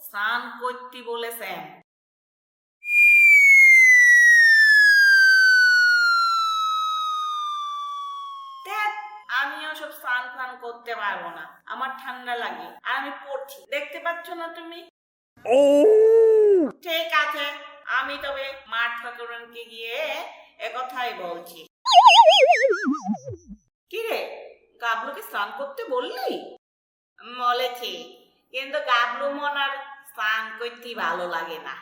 স্নান করতে বলেছেন। ধ্যাৎ, আমিও সব স্নান ফান করতে পারব না। আমার ঠান্ডা লাগে আর আমি পড়ছি। দেখতে পাচ্ছ না তুমি? ঠিক আছে আমি তবে মাঠ ঠাকুরনকে গিয়ে একথাই বলছি। কিরে গাবলুকে স্নান করতে বললি? বলেছি। কিন্তু গাবলু মনার স্নান করতে ভালো লাগে না।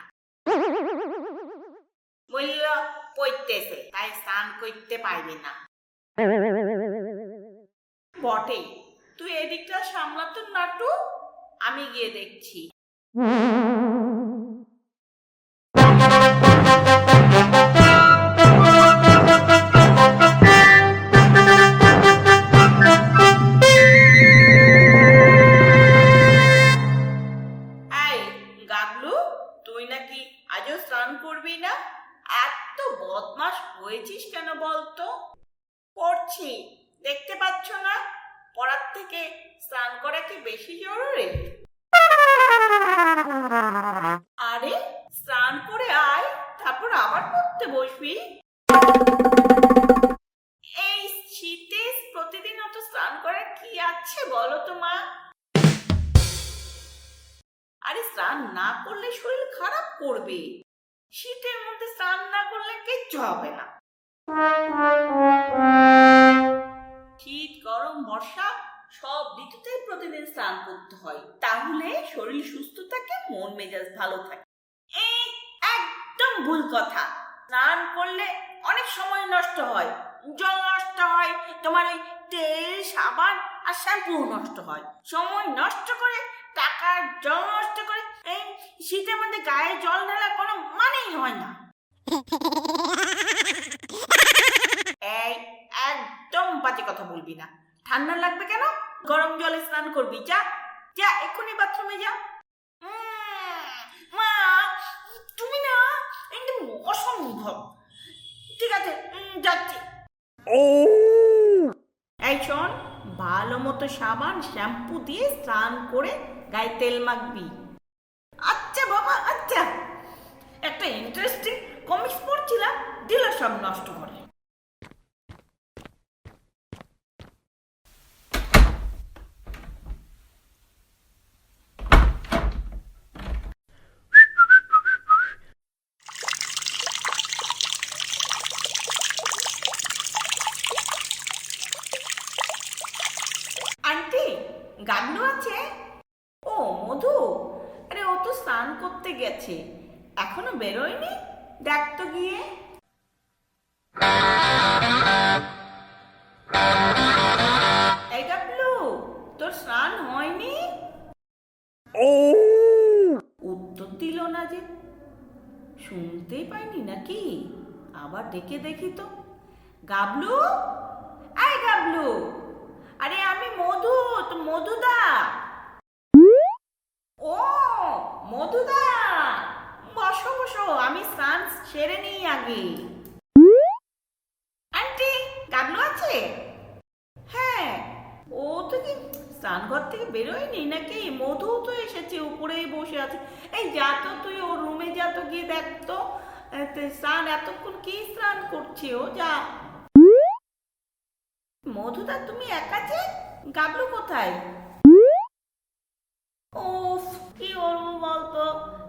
বলল পড়তেছে তাই স্নান করতে পারবি না। বটে, তুই এদিকটা সামলাতো নাটু, আমি গিয়ে দেখছি। এই পড়ছি দেখতে পাচ্ছ না? পড়ার থেকে স্নান করা কি বেশি জরুরি? আরে, স্নান করে আয়, তারপর আবার পড়তে বসবি? এই শীতে প্রতিদিন অত স্নান করার কি আছে বলো তো মা? আরে, স্নান না করলে শরীর খারাপ করবে। শীতের মধ্যে স্নান না করলে কিচ্ছু হবে না। শীত, গরম, বর্ষা, সব ঋতুতেই প্রতিদিন স্নান করতে হয়। তাহলে শরীর সুস্থ থাকে, মন মেজাজ ভালো থাকে। এই একদম ভুল কথা। স্নান করলে অনেক সময় নষ্ট হয়। জল নষ্ট হয়, তোমার ওই তেল, সাবান আর শ্যাম্পু নষ্ট হয়। সময় নষ্ট করে টাকা জল নষ্ট করে, এই শীতের মধ্যে গায়ে জল ঢালার কোনো মানেই হয় না এই একদম বাজে কথা বলবি না ঠান্ডা লাগবে কেন? গরম জলে স্নান করবি, যা। যা, এক্ষুনি বাথরুমে যা। মা, তুমি না একদম অসম্ভব। ঠিক আছে যাচ্ছি। এই ভালো মতো সাবান, শ্যাম্পু দিয়ে স্নান করে গায়ে তেল মাখবি আচ্ছা বাবা আচ্ছা একটা ইন্টারেস্টিং কমিক্স পড়ছিলাম দিল সব নষ্ট করে আন্টি গাবলু আছে ও মধু আরে ও তো স্নান করতে গেছে। এখনও বেরোয়নি? দেখ গিয়ে। তোর স্নান হয়নি? উত্তর দিল না যে। শুনতেই পাইনি নাকি? আবার ডেকে দেখি তো। গাবলু? আয় গাবলু, আরে আমি মধু তো মধুদা। ও মধুদা! বসো বসো, আমি স্নান সেরে নিই আগে। আন্টি গাবলু আছে? হ্যাঁ ও তো কি স্নানঘর থেকে বেরোয়নি নাকি? মধু তো এসেছে, উপরেই বসে আছে। এই যা তো তুই ওর রুমে যা তো গিয়ে দেখ তো। স্নান, এতক্ষণ কি স্নান করছে ও? যা। মধুদা, তুমি একা যে? গাবলু কোথায়? ওফ কি করব বলতো?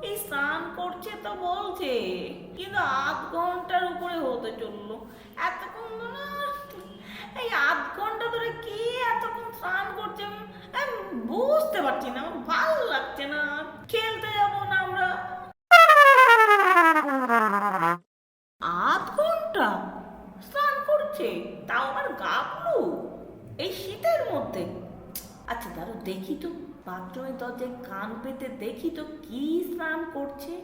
এই স্নান করছে তো বলছে। কিন্তু আধ ঘণ্টার উপরে হতে চলল। এতক্ষণ না, এই আধ ঘণ্টা ধরে কি এতক্ষণ স্নান করছে? আমি বুঝতে পারছি না, আমার বাথরুমের দরজায় কান পেতে দেখি তো কি স্নান করছে।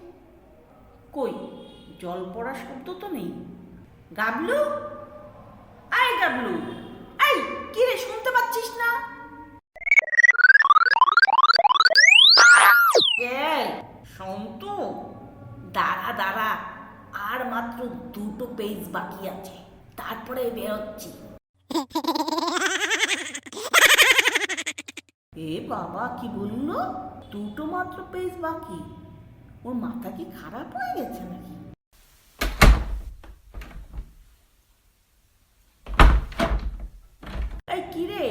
কই, জল পড়ার শব্দ তো নেই। গাবলু? আয় গাবলু আই কি রে, শুনতে পাচ্ছিস না? সন্তু দাঁড়া দাঁড়া, আর মাত্র দুটো পেজ বাকি আছে, তারপরে বেরোচ্ছি। এ বাবা, কি বলল দুটো মাত্র পেজ বাকি। ওর মাথা কি খারাপ হয়ে গেছে নাকি? এই কিরে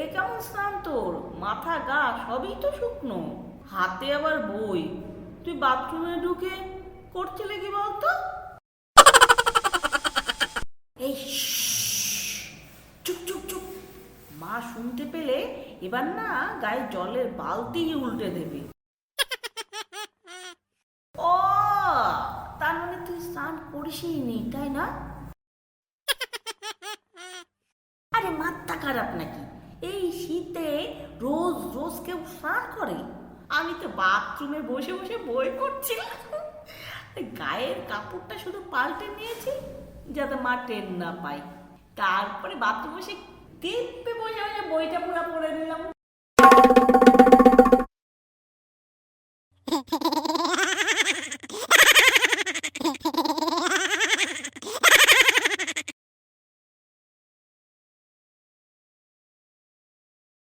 এ কেমন স্নান তোর? মাথা, গা সবই তো শুকনো। হাতে আবার বই। তুই বাথরুমে ঢুকে করছিলে কি বলতো? এবার না গায়ে জলের বালতি উল্টে দেবে। ও, তার মানে তুই স্নান করিসই নি, তাই না? আরে মাথা খারাপ নাকি? এই শীতে রোজ রোজ কেউ স্নান করে? আমি তো বাথরুমে বসে বসে বই পড়ছিলাম গায়ের কাপড়টা শুধু পাল্টে নিয়েছি, যাতে মা টেন না পায়। তারপরে বাথরুমে বসে বসে বইটা পুরো পড়ে নিলাম।